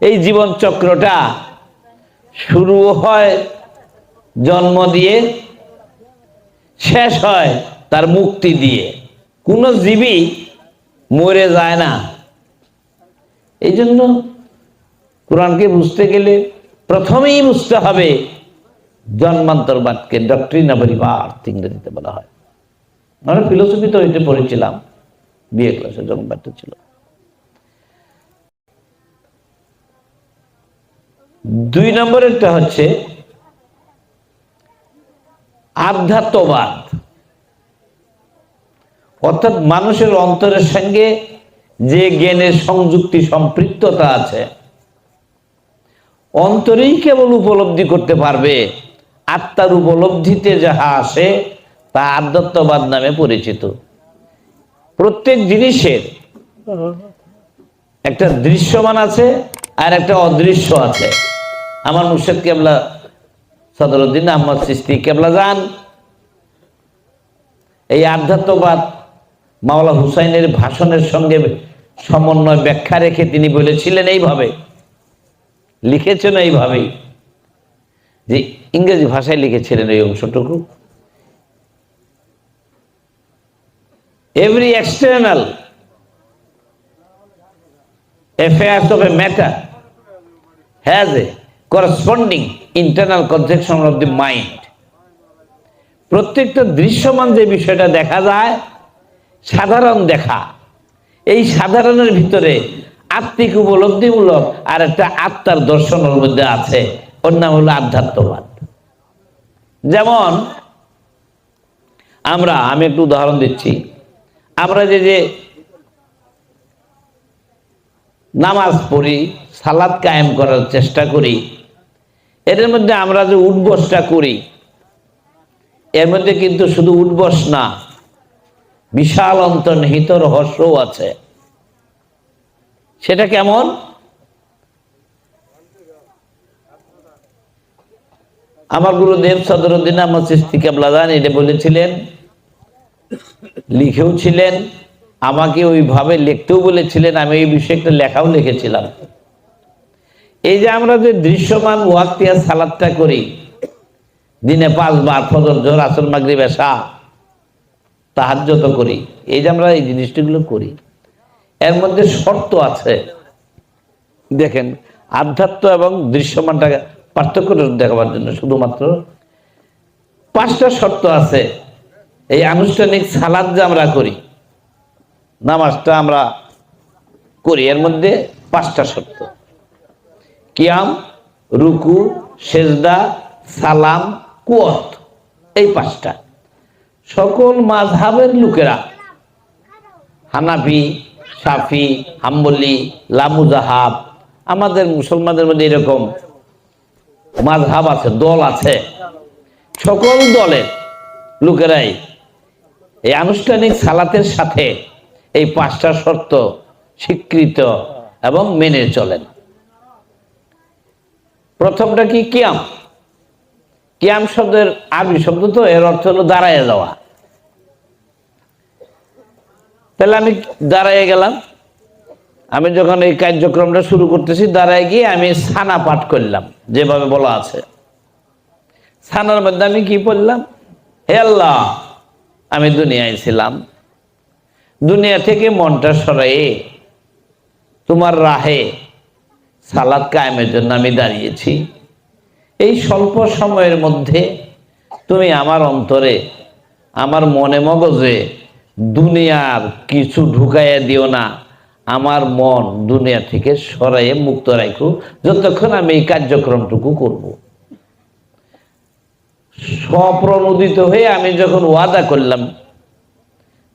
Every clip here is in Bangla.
এই জীবন চক্রটা শুরু হয়, জন্ম দিয়ে, শেষ হয় তার মুক্তি দিয়ে। কোনো জীবী মরে যায় না। এই জন্য কোরআনকে বুঝতে গেলে প্রথমেই বুঝতে হবে জন্মান্তরবাদকে ডক্টরিন অফ রিবার্থ ইংরেজিতে বলা হয়। আমরা ফিলোসফি তো হইতে পড়েছিলাম বিয়ে ক্লাসে যখন ছিল। দুই নম্বরেরটা হচ্ছে আধ্যাত্মবাদ। অর্থাৎ মানুষের অন্তরের সঙ্গে যে জ্ঞানের সংযুক্তি, সম্পৃক্ততা আছে, অন্তরেই কেবল উপলব্ধি করতে পারবে। আত্মার উপলব্ধিতে যাহা আসে, তা আধ্যাত্মবাদ নামে পরিচিত। প্রত্যেক জিনিসের একটা দৃশ্যমান আছে আর একটা অদৃশ্য আছে। আমার মুর্শেদ কেবলা সদরুদ্দিন আহমদ সৃষ্টি কেবলা যান। এই আধ্যাত্মবাদ মাওলা হুসাইনের ভাষণের সঙ্গে সমন্বয় ব্যাখ্যা রেখে তিনি বলেছিলেন এইভাবে, লিখেছেন এইভাবেই, যে ইংরেজি ভাষায় লিখেছিলেন এই অংশটুকু। Every external affairs of a matter has a corresponding internal conception of the mind প্রত্যেকটা দৃশ্যমান যে বিষয়টা দেখা যায়, সাধারণ দেখা। এই সাধারণের ভিতরে আত্মিক উপলব্ধিমূলক আর একটা আত্মার দর্শনের মধ্যে আছে, ওর নাম হলো আধ্যাত্মবাদ। যেমন, আমরা, আমি একটু উদাহরণ দিচ্ছি। আমরা যে যে নামাজ পড়ি সালাদ কায়েম করার চেষ্টা করি এর মধ্যে আমরা যে উঠবসটা করি, এর মধ্যে কিন্তু শুধু উঠবস না, বিশাল অন্তর্নিহিত রহস্যও আছে। সেটা কেমন? আমার গুরুদেব সদরুদ্দিন সৃষ্টি কেবলাদান এটা বলেছিলেন, লিখেও ছিলেন, আমাকে ওইভাবে লিখতেও বলেছিলেন, আমি এই বিষয়ে একটা লেখাও লিখেছিলাম। এই যে আমরা যে দৃশ্যমান ওয়াক্তিয়া সালাদটা করি, দিনে পাঁচবার ফজর জোর আসল মাগরি বেশা তাহাজ্যত করি। এই যে আমরা এই জিনিসটিগুলো করি। এর মধ্যে শর্ত আছে। দেখেন, আধ্যাত্ম এবং দৃশ্যমানটা পার্থক্য দেখাবার জন্য শুধুমাত্র পাঁচটা শর্ত আছে। এই আনুষ্ঠানিক সালাদ যে আমরা করি, নামাজটা আমরা করি, এর মধ্যে পাঁচটা শর্ত। কিয়াম, রুকু, সেজদা, সালাম, কুয়ত। এই পাঁচটা। সকল মাঝহাবের লোকেরা, হানাফি, সাফি, হাম্বলি, লামুজাহাব, আমাদের মুসলমানদের মধ্যে এরকম মাঝহাব আছে, দল আছে। সকল দলের লোকেরাই এই আনুষ্ঠানিক সালাতের সাথে এই পাঁচটা শর্ত স্বীকৃত এবং মেনে চলেন। প্রথমটা কি কিয়াম? কিয়াম শব্দের আবি শব্দ তো, এর অর্থ হলো দাঁড়ায় যাওয়া। তাহলে আমি দাঁড়ায় গেলাম। আমি যখন এই কার্যক্রমটা শুরু করতেছি, দাঁড়ায় গিয়ে আমি সানা পাঠ করলাম, যেভাবে বলা আছে। সানার মধ্যে আমি কি পড়লাম? হে আল্লাহ, আমি দুনিয়ায় ছিলাম। দুনিয়া থেকে মনটা সরাইয়ে তোমার রাহে সালাদ কায়েমের জন্য আমি দাঁড়িয়েছি। এই স্বল্প সময়ের মধ্যে তুমি আমার অন্তরে, আমার মনে মগজে দুনিয়ার কিছু ঢুকাইয়া দিও না। আমার মন দুনিয়া থেকে সরাইয়ে মুক্ত রাখো যতক্ষণ আমি এই কার্যক্রমটুকু করব। স্বপ্রণোদিত হয়ে আমি যখন ওয়াদা করলাম,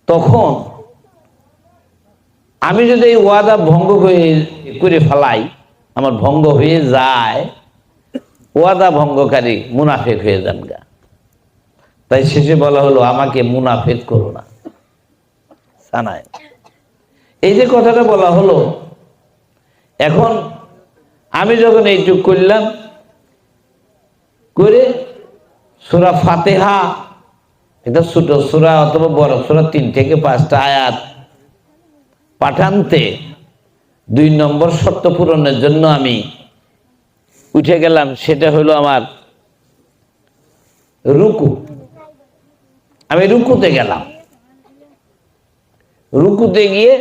তখন আমি যদি এই ওয়াদা ভঙ্গ করে ফেলাই আমার ভঙ্গ হয়ে যায়, ওয়াদা ভঙ্গকারী মুনাফেক হয়ে যান গা। তাই শেষে বলা হলো, আমাকে মুনাফেক করো না। সানায়। এই যে কথাটা বলা হলো, এখন আমি যখন এইটুক করলাম, করে সুরা ফাতেহা, এটা ছোট সুরা অথবা বড় সুরা, তিন থেকে পাঁচটা আয়াত পাঠানতে দুই নম্বর সত্য পূরণের জন্য আমি উঠে গেলাম, সেটা হলো আমার রুকু। আমি রুকুতে গেলাম। রুকুতে গিয়ে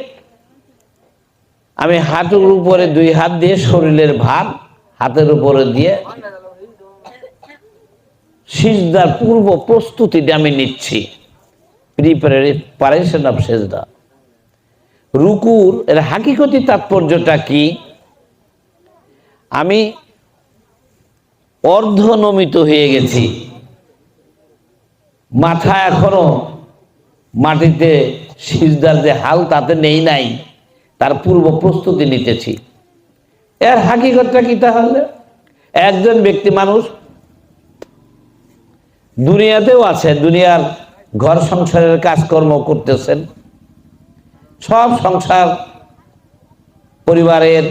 আমি হাঁটুর উপরে দুই হাত দিয়ে শরীরের ভার হাতের উপরে দিয়ে সিজদার পূর্ব প্রস্তুতিটা আমি নিচ্ছি। প্রিপারেশন অফ সেজদা। রুকুর, এর হাকিকতি তাৎপর্যটা কি? আমি অর্ধনমিত হয়ে গেছি। মাথা এখনও মাটিতে সিজদার যে হাল তাতে নেই নাই, তার পূর্ব প্রস্তুতি নিতেছি। এর হাকিকতটা কি তাহলে? একজন ব্যক্তি মানুষ দুনিয়াতেও আছে, দুনিয়ার ঘর সংসারের কাজকর্ম করতেছেন। সব সংসার পরিবারের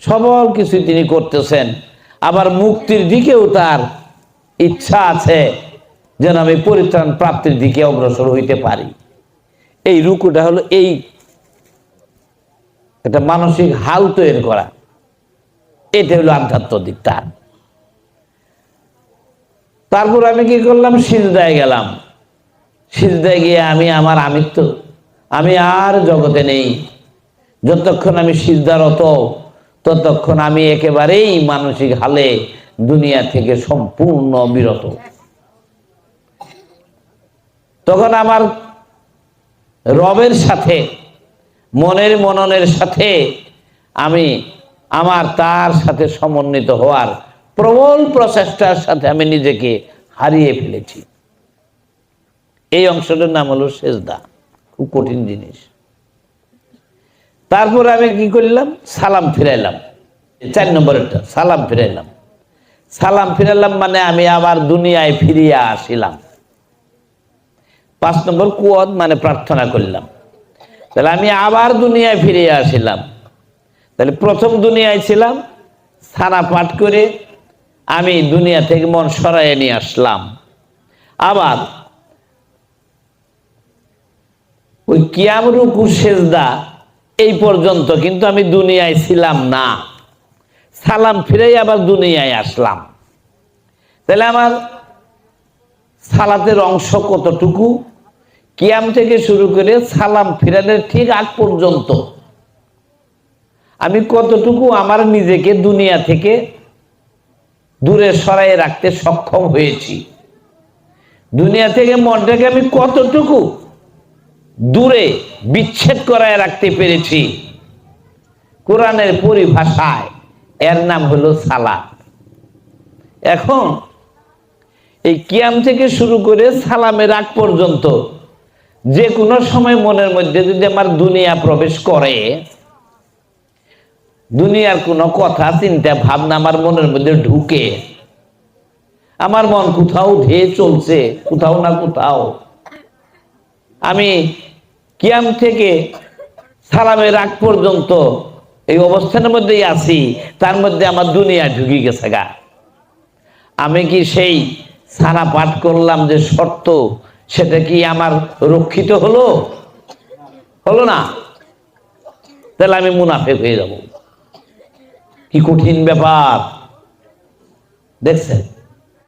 সবল কিছু তিনি করতেছেন। আবার মুক্তির দিকেও তার ইচ্ছা আছে যেন আমি পরিত্রাণ প্রাপ্তির দিকে অগ্রসর হইতে পারি। এই রুকুটা হলো এই একটা মানসিক হাল তৈরি করা। এটা হলো আধ্যাত্মিক তার। তারপর আমি কি করলাম? সিজদায় গেলাম। সিজদায় গিয়ে আমি, আমার আমিত্ব আমি আর জগতে নেই। যতক্ষণ আমি সিজদারত ততক্ষণ আমি একেবারেই মানসিক হালে দুনিয়া থেকে সম্পূর্ণ বিরত। তখন আমার রবের সাথে, মনের মননের সাথে আমি আমার তার সাথে সমন্বিত হওয়ার প্রবল প্রচেষ্টার সাথে আমি নিজেকে হারিয়ে ফেলেছি। এই অংশটার নাম হলো সেজদা। খুব কঠিন জিনিস। তারপর আমি কি করলাম? সালাম ফিরাইলাম। চার নম্বরেরটা, সালাম ফিরাইলাম। সালাম ফিরাইলাম মানে আমি আবার দুনিয়ায় ফিরিয়ে আসিলাম। পাঁচ নম্বর কুয়ত মানে প্রার্থনা করলাম। তাহলে আমি আবার দুনিয়ায় ফিরে আসিলাম। তাহলে প্রথম দুনিয়ায় ছিলাম, সারা পাঠ করে আমি দুনিয়া থেকে মন সরাইয়ে নিয়ে আসলাম। আবার ওই কিয়াম রুকু সেজদা এই পর্যন্ত কিন্তু আমি দুনিয়ায় ছিলাম না। সালাম ফিরেই আবার দুনিয়ায় আসলাম। তাহলে আমার সালাতের অংশ কতটুকু? কিয়াম থেকে শুরু করে সালাম ফিরানের ঠিক আগ পর্যন্ত। আমি কতটুকু আমার নিজেকে দুনিয়া থেকে দূরে সরাই রাখতে সক্ষম হয়েছি? দুনিয়া থেকে মনটাকে আমি কতটুকু দূরে বিচ্ছেদ করায় রাখতে পেরেছি। কোরআনের পরিভাষায় এর নাম হলো সালাত। এখন এই কিয়াম থেকে শুরু করে সালামের আগ পর্যন্ত যে কোনো সময় মনের মধ্যে যদি আমার দুনিয়া প্রবেশ করে, দুনিয়ার কোনো কথা, চিন্তা, ভাবনা আমার মনের মধ্যে ঢুকে, আমার মন কোথাও ধেয়ে চলছে, কোথাও না কোথাও, আমি কিয়াম থেকে সালামের আগ পর্যন্ত এই অবস্থানের মধ্যেই আছি, তার মধ্যে আমার দুনিয়া ঢুকে গেছে গা। আমি কি সেই সারা পাঠ করলাম যে শর্ত, সেটা কি আমার রক্ষিত হলো? হলো না। তাহলে আমি মুনাফেক হয়ে যাব। কি কঠিন ব্যাপার। দেখছেন?